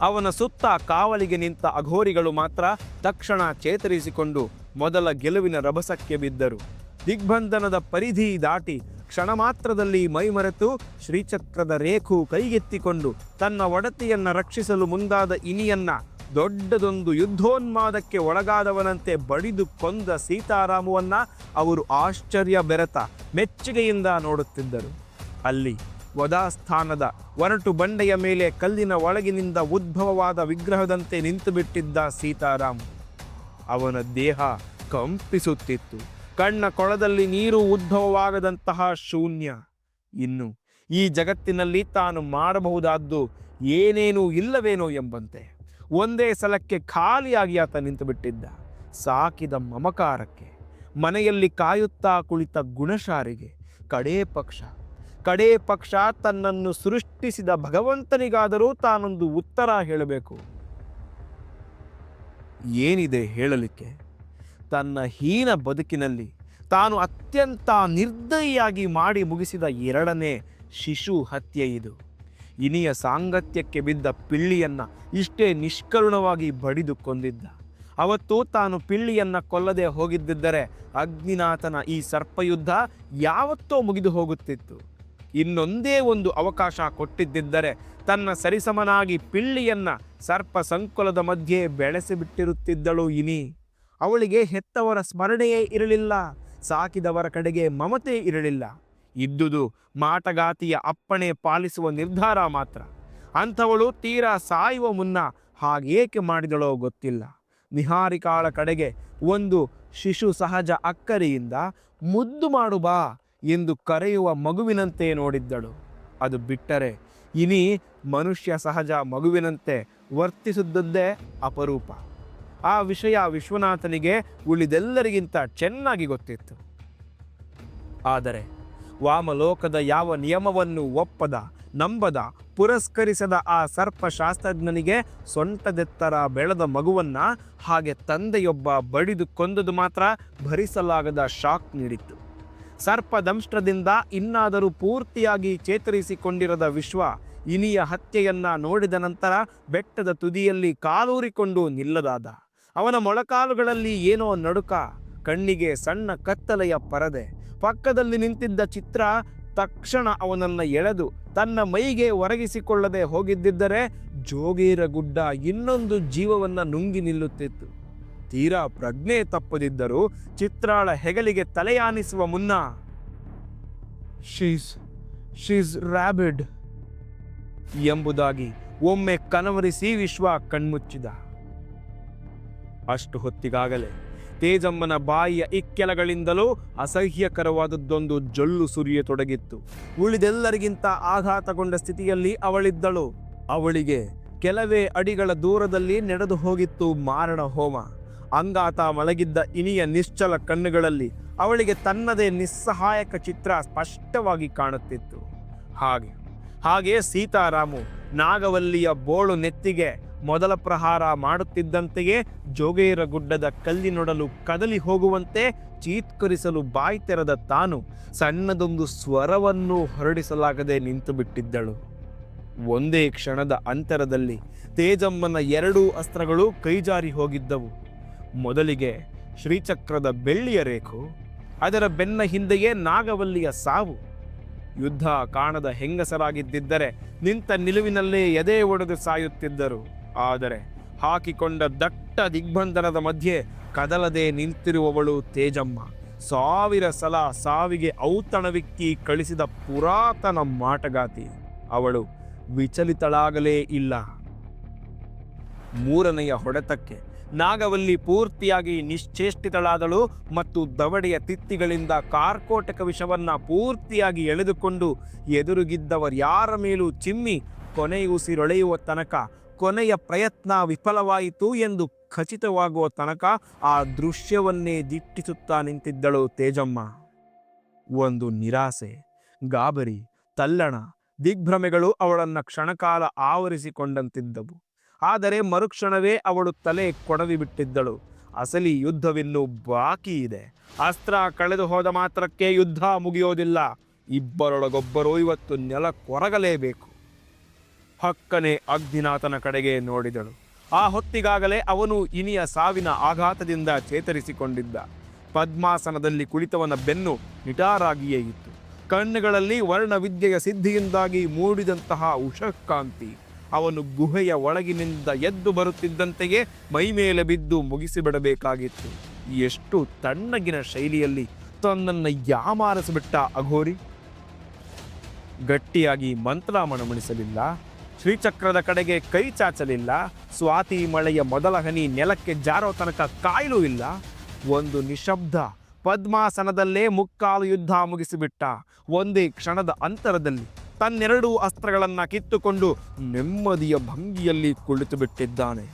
ಅವನ ಸುತ್ತ ಕಾವಲಿಗೆ ನಿಂತ ಅಘೋರಿಗಳು ಮಾತ್ರ ತಕ್ಷಣ ಚೇತರಿಸಿಕೊಂಡು ಮೊದಲ ಗೆಲುವಿನ ರಭಸಕ್ಕೆ ಬಿದ್ದರು. ದಿಗ್ಬಂಧನದ ಪರಿಧಿ ದಾಟಿ ಕ್ಷಣ ಮಾತ್ರದಲ್ಲಿ ಮೈಮರೆತು ಶ್ರೀಚಕ್ರದ ರೇಖು ಕೈಗೆತ್ತಿಕೊಂಡು ತನ್ನ ಒಡತಿಯನ್ನ ರಕ್ಷಿಸಲು ಮುಂದಾದ ಇನಿಯನ್ನ ದೊಡ್ಡದೊಂದು ಯುದ್ಧೋನ್ಮಾದಕ್ಕೆ ಒಳಗಾದವನಂತೆ ಬಡಿದು ಕೊಂದ ಸೀತಾರಾಮುವನ್ನ ಅವರು ಆಶ್ಚರ್ಯ ಬೆರೆತ ಮೆಚ್ಚುಗೆಯಿಂದ ನೋಡುತ್ತಿದ್ದರು. ಅಲ್ಲಿ ವದಾಸ್ಥಾನದ ಒರಟು ಬಂಡೆಯ ಮೇಲೆ ಕಲ್ಲಿನ ಒಳಗಿನಿಂದ ಉದ್ಭವವಾದ ವಿಗ್ರಹದಂತೆ ನಿಂತುಬಿಟ್ಟಿದ್ದ ಸೀತಾರಾಮ್. ಅವನ ದೇಹ ಕಂಪಿಸುತ್ತಿತ್ತು. ಕಣ್ಣ ಕೊಳದಲ್ಲಿ ನೀರು ಉದ್ಭವವಾಗದಂತಹ ಶೂನ್ಯ. ಇನ್ನು ಈ ಜಗತ್ತಿನಲ್ಲಿ ತಾನು ಮಾಡಬಹುದಾದ್ದು ಏನೇನೂ ಇಲ್ಲವೇನೋ ಎಂಬಂತೆ. ಒಂದೇ ಸಲಕ್ಕೆ ಖಾಲಿಯಾಗಿ ಆತ ನಿಂತು ಬಿಟ್ಟಿದ್ದ ಸಾಕಿದ ಮಮಕಾರಕ್ಕೆ, ಮನೆಯಲ್ಲಿ ಕಾಯುತ್ತಾ ಕುಳಿತ ಗುಣಶಾರಿಗೆ, ಕಡೇ ಪಕ್ಷ ಕಡೇ ಪಕ್ಷ ತನ್ನನ್ನು ಸೃಷ್ಟಿಸಿದ ಭಗವಂತನಿಗಾದರೂ ತಾನೊಂದು ಉತ್ತರ ಹೇಳಬೇಕು. ಏನಿದೆ ಹೇಳಲಿಕ್ಕೆ? ತನ್ನ ಹೀನ ಬದುಕಿನಲ್ಲಿ ತಾನು ಅತ್ಯಂತ ನಿರ್ದಯಿಯಾಗಿ ಮಾಡಿ ಮುಗಿಸಿದ ಎರಡನೇ ಶಿಶು ಹತ್ಯೆ ಇದು. ಇನಿಯ ಸಾಂಗತ್ಯಕ್ಕೆ ಬಿದ್ದ ಪಿಳ್ಳಿಯನ್ನು ಇಷ್ಟೇ ನಿಷ್ಕರುಣವಾಗಿ ಬಡಿದು ಕೊಂದಿದ್ದ ಅವತ್ತು ತಾನು ಪಿಳ್ಳಿಯನ್ನು ಕೊಲ್ಲದೆ ಹೋಗಿದ್ದಿದ್ದರೆ ಅಗ್ನಿನಾಥನ ಈ ಸರ್ಪಯುದ್ಧ ಯಾವತ್ತೋ ಮುಗಿದು ಹೋಗುತ್ತಿತ್ತು. ಇನ್ನೊಂದೇ ಒಂದು ಅವಕಾಶ ಕೊಟ್ಟಿದ್ದಿದ್ದರೆ ತನ್ನ ಸರಿಸಮನಾಗಿ ಪಿಳ್ಳಿಯನ್ನು ಸರ್ಪ ಸಂಕುಲದ ಮಧ್ಯೆ ಬೆಳೆಸಿಬಿಟ್ಟಿರುತ್ತಿದ್ದಳು ಇನಿ. ಅವಳಿಗೆ ಹೆತ್ತವರ ಸ್ಮರಣೆಯೇ ಇರಲಿಲ್ಲ, ಸಾಕಿದವರ ಕಡೆಗೆ ಮಮತೆ ಇರಲಿಲ್ಲ. ಇದ್ದುದು ಮಾಟಗಾತಿಯ ಅಪ್ಪಣೆ ಪಾಲಿಸುವ ನಿರ್ಧಾರ ಮಾತ್ರ. ಅಂಥವಳು ತೀರಾ ಸಾಯುವ ಮುನ್ನ ಹಾಗೇಕೆ ಮಾಡಿದಳೋ ಗೊತ್ತಿಲ್ಲ. ನಿಹಾರಿಕಾಳ ಕಡೆಗೆ ಒಂದು ಶಿಶು ಸಹಜ ಅಕ್ಕರಿಯಿಂದ, ಮುದ್ದು ಮಾಡು ಬಾ ಎಂದು ಕರೆಯುವ ಮಗುವಿನಂತೆ ನೋಡಿದ್ದಳು. ಅದು ಬಿಟ್ಟರೆ ಇನಿ ಮನುಷ್ಯ ಸಹಜ ಮಗುವಿನಂತೆ ವರ್ತಿಸಿದ್ದದ್ದೇ ಅಪರೂಪ. ಆ ವಿಷಯ ವಿಶ್ವನಾಥನಿಗೆ ಉಳಿದೆಲ್ಲರಿಗಿಂತ ಚೆನ್ನಾಗಿ ಗೊತ್ತಿತ್ತು. ಆದರೆ ವಾಮಲೋಕದ ಯಾವ ನಿಯಮವನ್ನು ಒಪ್ಪದ, ನಂಬದ, ಪುರಸ್ಕರಿಸದ ಆ ಸರ್ಪಶಾಸ್ತ್ರಜ್ಞನಿಗೆ ಸೊಂಟದೆತ್ತರ ಬೆಳೆದ ಮಗುವನ್ನ ಹಾಗೆ ತಂದೆಯೊಬ್ಬ ಬಡಿದು ಕೊಂದದು ಮಾತ್ರ ಭರಿಸಲಾಗದ ಶಾಕ್ ನೀಡಿತ್ತು. ಸರ್ಪದಂಷ್ಟ್ರದಿಂದ ಇನ್ನಾದರೂ ಪೂರ್ತಿಯಾಗಿ ಚೇತರಿಸಿಕೊಂಡಿರದ ವಿಶ್ವ ಇನಿಯ ಹತ್ಯೆಯನ್ನ ನೋಡಿದ ನಂತರ ಬೆಟ್ಟದ ತುದಿಯಲ್ಲಿ ಕಾಲೂರಿಕೊಂಡು ನಿಲ್ಲದಾದ. ಅವನ ಮೊಳಕಾಲುಗಳಲ್ಲಿ ಏನೋ ನಡುಕ, ಕಣ್ಣಿಗೆ ಸಣ್ಣ ಕತ್ತಲೆಯ ಪರದೆ, ಪಕ್ಕದಲ್ಲಿ ನಿಂತಿದ್ದ ಚಿತ್ರ ತಕ್ಷಣ ಅವನನ್ನ ಎಳೆದು ತನ್ನ ಮೈಗೆ ಒರಗಿಸಿಕೊಳ್ಳದೆ ಹೋಗಿದ್ದಿದ್ದರೆ ಜೋಗೀರ ಗುಡ್ಡ ಇನ್ನೊಂದು ಜೀವವನ್ನ ನುಂಗಿ ನಿಲ್ಲುತ್ತಿತ್ತು. ತೀರಾ ಪ್ರಜ್ಞೆ ತಪ್ಪದಿದ್ದರೂ ಚಿತ್ರಾಳ ಹೆಗಲಿಗೆ ತಲೆಯಾನಿಸುವ ಮುನ್ನ ಶೀಸ್ ಶೀಸ್ ರ್ಯಾಬಿಡ್ ಎಂಬುದಾಗಿ ಒಮ್ಮೆ ಕನವರಿಸಿ ವಿಶ್ವ ಕಣ್ಮುಚ್ಚಿದ. ಅಷ್ಟು ಹೊತ್ತಿಗಾಗಲೇ ತೇಜಮ್ಮನ ಬಾಯಿಯ ಇಕ್ಕೆಲಗಳಿಂದಲೂ ಅಸಹ್ಯಕರವಾದದ್ದೊಂದು ಜೊಲ್ಲು ಸುರಿಯತೊಡಗಿತ್ತು ಉಳಿದೆಲ್ಲರಿಗಿಂತ ಆಘಾತಗೊಂಡ ಸ್ಥಿತಿಯಲ್ಲಿ ಅವಳಿದ್ದಳು. ಅವಳಿಗೆ ಕೆಲವೇ ಅಡಿಗಳ ದೂರದಲ್ಲಿ ನಡೆದು ಹೋಗಿತ್ತು ಮಾರಣ ಹೋಮ. ಅಂಗಾತ ಮಲಗಿದ್ದ ಇನಿಯ ನಿಶ್ಚಲ ಕಣ್ಣುಗಳಲ್ಲಿ ಅವಳಿಗೆ ತನ್ನದೇ ನಿಸ್ಸಹಾಯಕ ಚಿತ್ರ ಸ್ಪಷ್ಟವಾಗಿ ಕಾಣುತ್ತಿತ್ತು. ಹಾಗೆ ಹಾಗೆ ಸೀತಾರಾಮು ನಾಗವಲ್ಲಿಯ ಬೋಳು ನೆತ್ತಿಗೆ ಮೊದಲ ಪ್ರಹಾರ ಮಾಡುತ್ತಿದ್ದಂತೆಯೇ ಜೋಗೇರ ಗುಡ್ಡದ ಕಲ್ಲಿನೊಡಲು ಕದಲಿ ಹೋಗುವಂತೆ ಚೀತ್ಕರಿಸಲು ಬಾಯಿ ತೆರೆದ ತಾನು ಸಣ್ಣದೊಂದು ಸ್ವರವನ್ನು ಹೊರಡಿಸಲಾಗದೆ ನಿಂತು ಬಿಟ್ಟಿದ್ದಳು ಒಂದೇ ಕ್ಷಣದ ಅಂತರದಲ್ಲಿ ತೇಜಮ್ಮನ ಎರಡೂ ಅಸ್ತ್ರಗಳು ಕೈಜಾರಿ ಹೋಗಿದ್ದವು. ಮೊದಲಿಗೆ ಶ್ರೀಚಕ್ರದ ಬೆಳ್ಳಿಯ ರೇಖು, ಅದರ ಬೆನ್ನ ಹಿಂದೆಯೇ ನಾಗವಲ್ಲಿಯ ಸಾವು. ಯುದ್ಧ ಕಾಣದ ಹೆಂಗಸರಾಗಿದ್ದಿದ್ದರೆ ನಿಂತ ನಿಲುವಿನಲ್ಲೇ ಎದೆ ಒಡೆದು ಸಾಯುತ್ತಿದ್ದರು. ಆದರೆ ಹಾಕಿಕೊಂಡ ದಟ್ಟ ದಿಗ್ಬಂಧನದ ಮಧ್ಯೆ ಕದಲದೆ ನಿಂತಿರುವವಳು ತೇಜಮ್ಮ. ಸಾವಿರ ಸಲ ಸಾವಿಗೆ ಔತಣವಿಕ್ಕಿ ಕಳಿಸಿದ ಪುರಾತನ ಮಾಟಗಾತಿ. ಅವಳು ವಿಚಲಿತಳಾಗಲೇ ಇಲ್ಲ. ಮೂರನೆಯ ಹೊಡೆತಕ್ಕೆ ನಾಗವಲ್ಲಿ ಪೂರ್ತಿಯಾಗಿ ನಿಶ್ಚೇಷ್ಟಿತಳಾದಳು ಮತ್ತು ದವಡೆಯ ತಿತ್ತಿಗಳಿಂದ ಕಾರ್ಕೋಟಕ ವಿಷವನ್ನ ಪೂರ್ತಿಯಾಗಿ ಎಳೆದುಕೊಂಡು ಎದುರುಗಿದ್ದವರ್ಯಾರ ಮೇಲೂ ಚಿಮ್ಮಿ ಕೊನೆಯುಸಿರೊಳೆಯುವ ತನಕ ಕೊನೆಯ ಪ್ರಯತ್ನ ವಿಫಲವಾಯಿತು ಎಂದು ಖಚಿತವಾಗುವ ತನಕ ಆ ದೃಶ್ಯವನ್ನೇ ದಿಟ್ಟಿಸುತ್ತಾ ನಿಂತಿದ್ದಳು ತೇಜಮ್ಮ. ಒಂದು ನಿರಾಸೆ, ಗಾಬರಿ, ತಲ್ಲಣ, ದಿಗ್ಭ್ರಮೆಗಳು ಅವಳನ್ನ ಕ್ಷಣಕಾಲ ಆವರಿಸಿಕೊಂಡಂತಿದ್ದವು. ಆದರೆ ಮರುಕ್ಷಣವೇ ಅವಳು ತಲೆ ಕೊಡವಿ ಬಿಟ್ಟಿದ್ದಳು. ಅಸಲಿ ಯುದ್ಧವಿನ್ನೂ ಬಾಕಿ ಇದೆ. ಅಸ್ತ್ರ ಕಳೆದು ಹೋದ ಮಾತ್ರಕ್ಕೆ ಯುದ್ಧ ಮುಗಿಯೋದಿಲ್ಲ. ಇಬ್ಬರೊಳಗೊಬ್ಬರು ಇವತ್ತು ನೆಲ ಕೊರಗಲೇಬೇಕು ಹಕ್ಕನೆ ಅಗ್ನಿನಾಥನ ಕಡೆಗೆ ನೋಡಿದಳು. ಆ ಹೊತ್ತಿಗಾಗಲೇ ಅವನು ಇನಿಯ ಸಾವಿನ ಆಘಾತದಿಂದ ಚೇತರಿಸಿಕೊಂಡಿದ್ದ. ಪದ್ಮಾಸನದಲ್ಲಿ ಕುಳಿತವನ ಬೆನ್ನು ನಿಟಾರಾಗಿಯೇ ಇತ್ತು. ಕಣ್ಣುಗಳಲ್ಲಿ ವರ್ಣವಿದ್ಯೆಯ ಸಿದ್ಧಿಯಿಂದಾಗಿ ಮೂಡಿದಂತಹ ಉಷಕಾಂತಿ. ಅವನು ಗುಹೆಯ ಒಳಗಿನಿಂದ ಎದ್ದು ಬರುತ್ತಿದ್ದಂತೆಯೇ ಮೈಮೇಲೆ ಬಿದ್ದು ಮುಗಿಸಿಬಿಡಬೇಕಾಗಿತ್ತು. ಎಷ್ಟು ತಣ್ಣಗಿನ ಶೈಲಿಯಲ್ಲಿ ತನ್ನನ್ನು ಯಾಮಾರಿಸಿಬಿಟ್ಟ ಅಘೋರಿ. ಗಟ್ಟಿಯಾಗಿ ಮಂತ್ರ ಮಣಮಣಿಸಲಿಲ್ಲ ಶ್ರೀಚಕ್ರದ ಕಡೆಗೆ ಕೈ ಚಾಚಲಿಲ್ಲ. ಸ್ವಾತಿ ಮಳೆಯ ಮೊದಲ ಹನಿ ನೆಲಕ್ಕೆ ಜಾರೋ ತನಕ ಕಾಯಲೂ ಇಲ್ಲ. ಒಂದು ನಿಶಬ್ದ ಪದ್ಮಾಸನದಲ್ಲೇ ಮುಕ್ಕಾಲು ಯುದ್ಧ ಮುಗಿಸಿಬಿಟ್ಟ. ಒಂದೇ ಕ್ಷಣದ ಅಂತರದಲ್ಲಿ ತನ್ನೆರಡೂ ಅಸ್ತ್ರಗಳನ್ನು ಕಿತ್ತುಕೊಂಡು ನೆಮ್ಮದಿಯ ಭಂಗಿಯಲ್ಲಿ ಕುಳಿತು ಬಿಟ್ಟಿದ್ದಾನೆ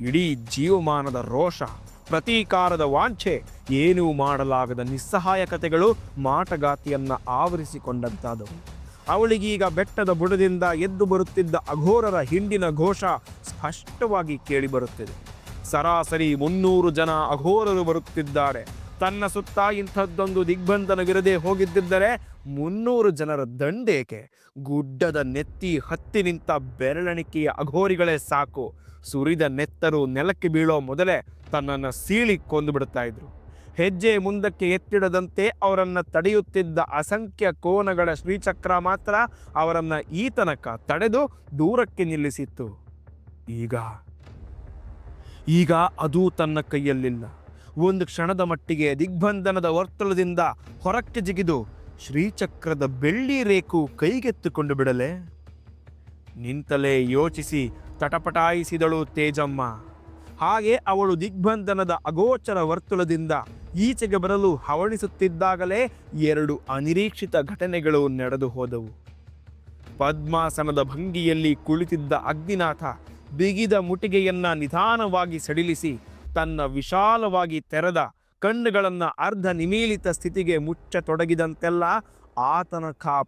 ಇಡೀ ಜೀವಮಾನದ ರೋಷ, ಪ್ರತೀಕಾರದ ವಾಂಛೆ, ಏನೂ ಮಾಡಲಾಗದ ನಿಸ್ಸಹಾಯಕತೆಗಳು ಮಾಟಗಾತಿಯನ್ನ ಆವರಿಸಿಕೊಂಡಂತಾದವು. ಅವಳಿಗೀಗ ಬೆಟ್ಟದ ಬುಡದಿಂದ ಎದ್ದು ಬರುತ್ತಿದ್ದ ಅಘೋರರ ಹಿಂಡಿನ ಘೋಷ ಸ್ಪಷ್ಟವಾಗಿ ಕೇಳಿಬರುತ್ತಿದೆ ಸರಾಸರಿ ಮುನ್ನೂರು ಜನ ಅಘೋರರು ಬರುತ್ತಿದ್ದಾರೆ. ತನ್ನ ಸುತ್ತ ಇಂಥದ್ದೊಂದು ದಿಗ್ಬಂಧನವಿರದೆ ಹೋಗಿದ್ದರೆ ಮುನ್ನೂರು ಜನರ ದಂಡೇಕೆ? ಗುಡ್ಡದ ನೆತ್ತಿ ಹತ್ತಿ ನಿಂತ ಬೆರಳಣಿಕೆಯ ಅಘೋರಿಗಳೇ ಸಾಕು. ಸುರಿದ ನೆತ್ತರು ನೆಲಕ್ಕೆ ಬೀಳೋ ಮೊದಲೇ ತನ್ನನ್ನು ಸೀಳಿ ಕೊಂದು ಬಿಡ್ತಾ ಇದ್ರು. ಹೆಜ್ಜೆ ಮುಂದಕ್ಕೆ ಎತ್ತಿಡದಂತೆ ಅವರನ್ನು ತಡೆಯುತ್ತಿದ್ದ ಅಸಂಖ್ಯ ಕೋನಗಳ ಶ್ರೀಚಕ್ರ ಮಾತ್ರ ಅವರನ್ನು ಈ ತನಕ ತಡೆದು ದೂರಕ್ಕೆ ನಿಲ್ಲಿಸಿತ್ತು. ಈಗ ಈಗ ಅದೂ ತನ್ನ ಕೈಯಲ್ಲಿಲ್ಲ. ಒಂದು ಕ್ಷಣದ ಮಟ್ಟಿಗೆ ದಿಗ್ಬಂಧನದ ವರ್ತುಲದಿಂದ ಹೊರಕ್ಕೆ ಜಿಗಿದು ಶ್ರೀಚಕ್ರದ ಬೆಳ್ಳಿ ರೇಖು ಕೈಗೆತ್ತಿಕೊಂಡು ಬಿಡಲೆ. ನಿಂತಲೇ ಯೋಚಿಸಿ ತಟಪಟಾಯಿಸಿದಳು ತೇಜಮ್ಮ. ಹಾಗೆ ಅವಳು ದಿಗ್ಬಂಧನದ ಅಗೋಚರ ವರ್ತುಲದಿಂದ ಈಚೆಗೆ ಬರಲು ಹವಣಿಸುತ್ತಿದ್ದಾಗಲೇ ಎರಡು ಅನಿರೀಕ್ಷಿತ ಘಟನೆಗಳು ನಡೆದು ಹೋದವು. ಪದ್ಮಾಸನದ ಭಂಗಿಯಲ್ಲಿ ಕುಳಿತಿದ್ದ ಅಗ್ನಿನಾಥ ಬಿಗಿದ ಮುಟಿಗೆಯನ್ನ ನಿಧಾನವಾಗಿ ಸಡಿಲಿಸಿ ತನ್ನ ವಿಶಾಲವಾಗಿ ತೆರೆದ ಕಣ್ಣುಗಳನ್ನು ಅರ್ಧ ನಿಮೀಲಿತ ಸ್ಥಿತಿಗೆ ಮುಚ್ಚತೊಡಗಿದಂತೆಲ್ಲ ಆತನ ಕಾ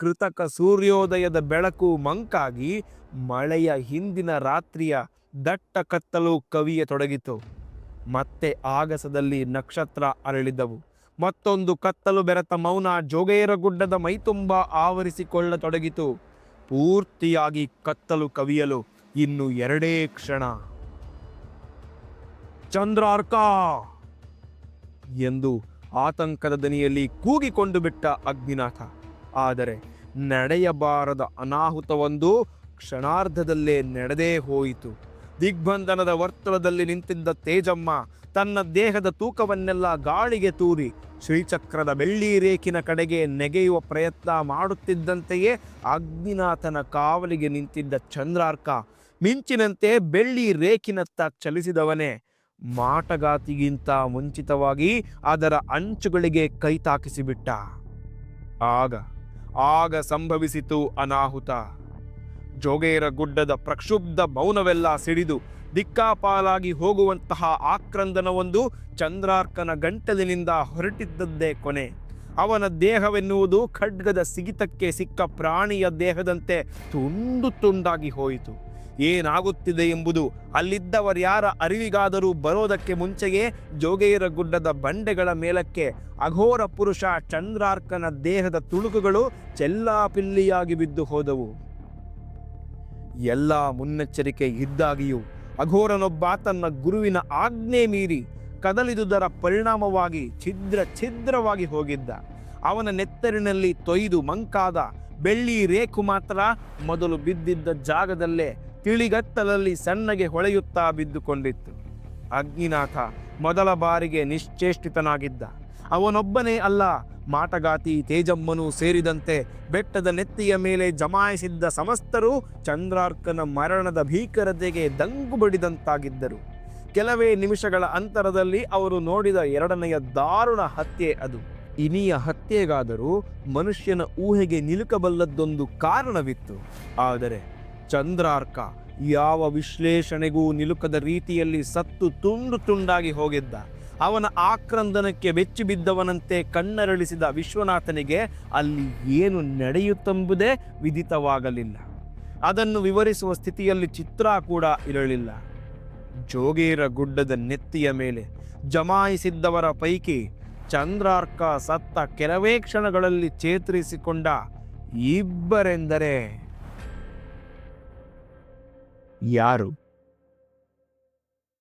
ಕೃತಕ ಸೂರ್ಯೋದಯದ ಬೆಳಕು ಮಂಕಾಗಿ ಮಳೆಯ ಹಿಂದಿನ ರಾತ್ರಿಯ ದಟ್ಟ ಕತ್ತಲು ಕವಿಯ ತೊಡಗಿತು. ಮತ್ತೆ ಆಗಸದಲ್ಲಿ ನಕ್ಷತ್ರ ಅರಳಿದವು. ಮತ್ತೊಂದು ಕತ್ತಲು ಬೆರೆತ ಮೌನ ಜೋಗೇರ ಗುಡ್ಡದ ಮೈತುಂಬ ಆವರಿಸಿಕೊಳ್ಳತೊಡಗಿತು ಪೂರ್ತಿಯಾಗಿ ಕತ್ತಲು ಕವಿಯಲು ಇನ್ನು ಎರಡೇ ಕ್ಷಣ. ಚಂದ್ರಾರ್ಕ! ಎಂದು ಆತಂಕದ ದನಿಯಲ್ಲಿ ಕೂಗಿಕೊಂಡು ಬಿಟ್ಟ ಅಗ್ನಿನಾಥ. ಆದರೆ ನಡೆಯಬಾರದ ಅನಾಹುತವೊಂದು ಕ್ಷಣಾರ್ಧದಲ್ಲೇ ನಡೆದೇ ಹೋಯಿತು. ದಿಗ್ಬಂಧನದ ವರ್ತುಲದಲ್ಲಿ ನಿಂತಿದ್ದ ತೇಜಮ್ಮ ತನ್ನ ದೇಹದ ತೂಕವನ್ನೆಲ್ಲ ಗಾಳಿಗೆ ತೂರಿ ಶ್ರೀಚಕ್ರದ ಬೆಳ್ಳಿ ರೇಖಿನ ಕಡೆಗೆ ನೆಗೆಯುವ ಪ್ರಯತ್ನ ಮಾಡುತ್ತಿದ್ದಂತೆಯೇ ಅಗ್ನಿನಾಥನ ಕಾವಲಿಗೆ ನಿಂತಿದ್ದ ಚಂದ್ರಾರ್ಕ ಮಿಂಚಿನಂತೆ ಬೆಳ್ಳಿ ರೇಖಿನತ್ತ ಚಲಿಸಿದವನೇ. ಮಾಟಗಾತಿಗಿಂತ ಮುಂಚಿತವಾಗಿ ಅದರ ಅಂಚುಗಳಿಗೆ ಕೈ ತಾಕಿಸಿಬಿಟ್ಟ. ಆಗ ಆಗ ಸಂಭವಿಸಿತು ಅನಾಹುತ. ಜೋಗೇರ ಗುಡ್ಡದ ಪ್ರಕ್ಷುಬ್ಧ ಮೌನವೆಲ್ಲ ಸಿಡಿದು ದಿಕ್ಕಾಪಾಲಾಗಿ ಹೋಗುವಂತಹ ಆಕ್ರಂದನವೊಂದು ಚಂದ್ರಾರ್ಕನ ಗಂಟಲಿನಿಂದ ಹೊರಟಿದ್ದದ್ದೇ ಕೊನೆ. ಅವನ ದೇಹವೆನ್ನುವುದು ಖಡ್ಗದ ಸಿಗಿತಕ್ಕೆ ಸಿಕ್ಕ ಪ್ರಾಣಿಯ ದೇಹದಂತೆ ತುಂಡು ತುಂಡಾಗಿ ಹೋಯಿತು. ಏನಾಗುತ್ತಿದೆ ಎಂಬುದು ಅಲ್ಲಿದ್ದವರ್ಯಾರ ಅರಿವಿಗಾದರೂ ಬರೋದಕ್ಕೆ ಮುಂಚೆಯೇ ಜೋಗೇರ ಗುಡ್ಡದ ಬಂಡೆಗಳ ಮೇಲಕ್ಕೆ ಅಘೋರ ಪುರುಷ ಚಂದ್ರಾರ್ಕನ ದೇಹದ ತುಳುಕುಗಳು ಚೆಲ್ಲಾಪಿಲ್ಲಿಯಾಗಿ ಬಿದ್ದು ಹೋದವು. ಎಲ್ಲ ಮುನ್ನೆಚ್ಚರಿಕೆ ಇದ್ದಾಗಿಯೂ ಅಘೋರನೊಬ್ಬ ತನ್ನ ಗುರುವಿನ ಆಜ್ಞೆ ಮೀರಿ ಕದಲಿದುದರ ಪರಿಣಾಮವಾಗಿ ಛಿದ್ರ ಛಿದ್ರವಾಗಿ ಹೋಗಿದ್ದ. ಅವನ ನೆತ್ತರಿನಲ್ಲಿ ತೊಯ್ದು ಮಂಕಾದ ಬೆಳ್ಳಿ ರೇಖು ಮಾತ್ರ ಮೊದಲು ಬಿದ್ದಿದ್ದ ಜಾಗದಲ್ಲೇ ತಿಳಿಗತ್ತಲಲ್ಲಿ ಸಣ್ಣಗೆ ಹೊಳೆಯುತ್ತಾ ಬಿದ್ದುಕೊಂಡಿತ್ತು. ಅಗ್ನಿನಾಥ ಮೊದಲ ಬಾರಿಗೆ ನಿಶ್ಚೇಷ್ಟಿತನಾಗಿದ್ದ. ಅವನೊಬ್ಬನೇ ಅಲ್ಲ. ಮಾಟಗಾತಿ ತೇಜಮ್ಮನು ಸೇರಿದಂತೆ ಬೆಟ್ಟದ ನೆತ್ತಿಯ ಮೇಲೆ ಜಮಾಯಿಸಿದ್ದ ಸಮಸ್ತರು ಚಂದ್ರಾರ್ಕನ ಮರಣದ ಭೀಕರತೆಗೆ ದಂಗು ಬಡಿದಂತಾಗಿದ್ದರು. ಕೆಲವೇ ನಿಮಿಷಗಳ ಅಂತರದಲ್ಲಿ ಅವರು ನೋಡಿದ ಎರಡನೆಯ ದಾರುಣ ಹತ್ಯೆ ಅದು. ಇನಿಯ ಹತ್ಯೆಗಾದರೂ ಮನುಷ್ಯನ ಊಹೆಗೆ ನಿಲುಕಬಲ್ಲದ್ದೊಂದು ಕಾರಣವಿತ್ತು. ಆದರೆ ಚಂದ್ರಾರ್ಕ ಯಾವ ವಿಶ್ಲೇಷಣೆಗೂ ನಿಲುಕದ ರೀತಿಯಲ್ಲಿ ಸತ್ತು ತುಂಡು ತುಂಡಾಗಿ ಹೋಗಿದ್ದ. ಅವನ ಆಕ್ರಂದನಕ್ಕೆ ಬೆಚ್ಚಿ ಬಿದ್ದವನಂತೆ ಕಣ್ಣರಳಿಸಿದ ವಿಶ್ವನಾಥನಿಗೆ ಅಲ್ಲಿ ಏನು ನಡೆಯುತ್ತೆಂಬುದೇ ವಿದಿತವಾಗಲಿಲ್ಲ ಅದನ್ನು ವಿವರಿಸುವ ಸ್ಥಿತಿಯಲ್ಲಿ ಚಿತ್ರ ಕೂಡ ಇರಲಿಲ್ಲ. ಜೋಗೇರ ಗುಡ್ಡದ ನೆತ್ತಿಯ ಮೇಲೆ ಜಮಾಯಿಸಿದ್ದವರ ಪೈಕಿ ಚಂದ್ರಾರ್ಕ ಸತ್ತ ಕೆಲವೇ ಕ್ಷಣಗಳಲ್ಲಿ ಚೇತರಿಸಿಕೊಂಡ ಇಬ್ಬರೆಂದರೆ ಯಾರು?